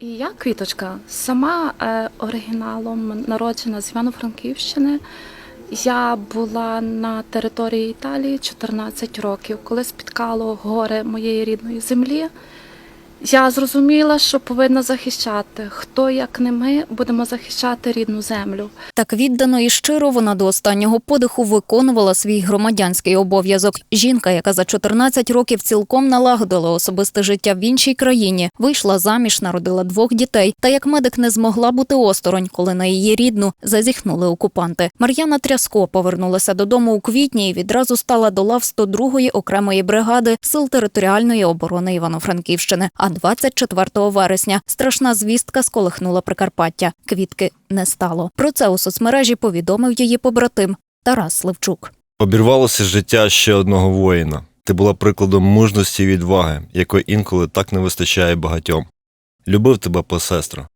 І я квіточка, сама е, оригіналом народжена з Івано-Франківщини. Я була на території Італії 14 років, коли спіткало горе моєї рідної землі. Я зрозуміла, що повинна захищати. Хто, як не ми, будемо захищати рідну землю. Так віддано і щиро вона до останнього подиху виконувала свій громадянський обов'язок. Жінка, яка за 14 років цілком налагодила особисте життя в іншій країні, вийшла заміж, народила двох дітей. Та як медик не змогла бути осторонь, коли на її рідну зазіхнули окупанти. Мар'яна Тряско повернулася додому у квітні і відразу стала до лав 102-ї окремої бригади сил територіальної оборони Івано-Франківщини. А 24 вересня страшна звістка сколихнула Прикарпаття. Квітки не стало. Про це у соцмережі повідомив її побратим Тарас Сливчук. Обірвалося життя ще одного воїна. Ти була прикладом мужності і відваги, якої інколи так не вистачає багатьом. Любив тебе, посестра.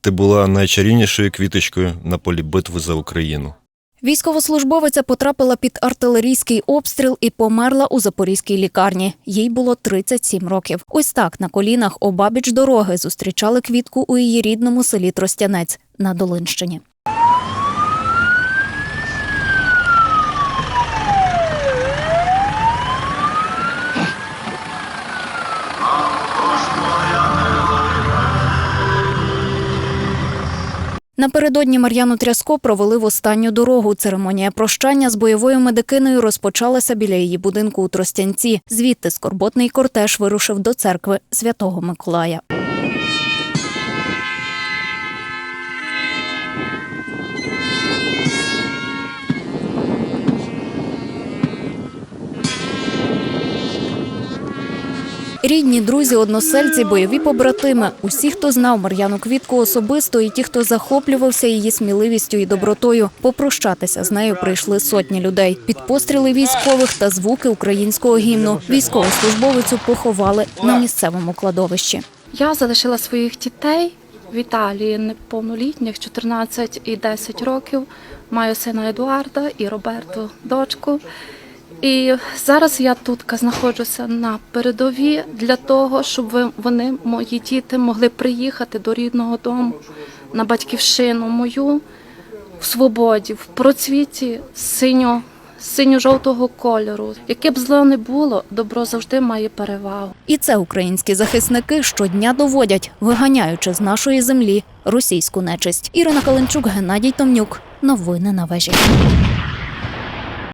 Ти була найчарівнішою квіточкою на полі битви за Україну. Військовослужбовиця потрапила під артилерійський обстріл і померла у запорізькій лікарні. Їй було 37 років. Ось так на колінах обабіч дороги зустрічали квітку у її рідному селі Тростянець на Долинщині. Напередодні Мар'яну Тряско провели в останню дорогу. Церемонія прощання з бойовою медикиною розпочалася біля її будинку у Тростянці. Звідти скорботний кортеж вирушив до церкви Святого Миколая. Рідні, друзі, односельці, бойові побратими. Усі, хто знав Мар'яну Квітку особисто, і ті, хто захоплювався її сміливістю і добротою, попрощатися з нею прийшли сотні людей. Під постріли військових та звуки українського гімну. Військовослужбовицю поховали на місцевому кладовищі. Я залишила своїх дітей в Італії неповнолітніх, 14 і 10 років. Маю сина Едуарда і Роберту, дочку. І зараз я тут знаходжуся на передовій для того, щоб вони, мої діти, могли приїхати до рідного дому на батьківщину мою в свободі, в процвіті синьо, синьо-жовтого кольору. Яке б зло не було, добро завжди має перевагу. І це українські захисники щодня доводять, виганяючи з нашої землі російську нечисть. Ірина Каленчук, Геннадій Томнюк. Новини на вежі.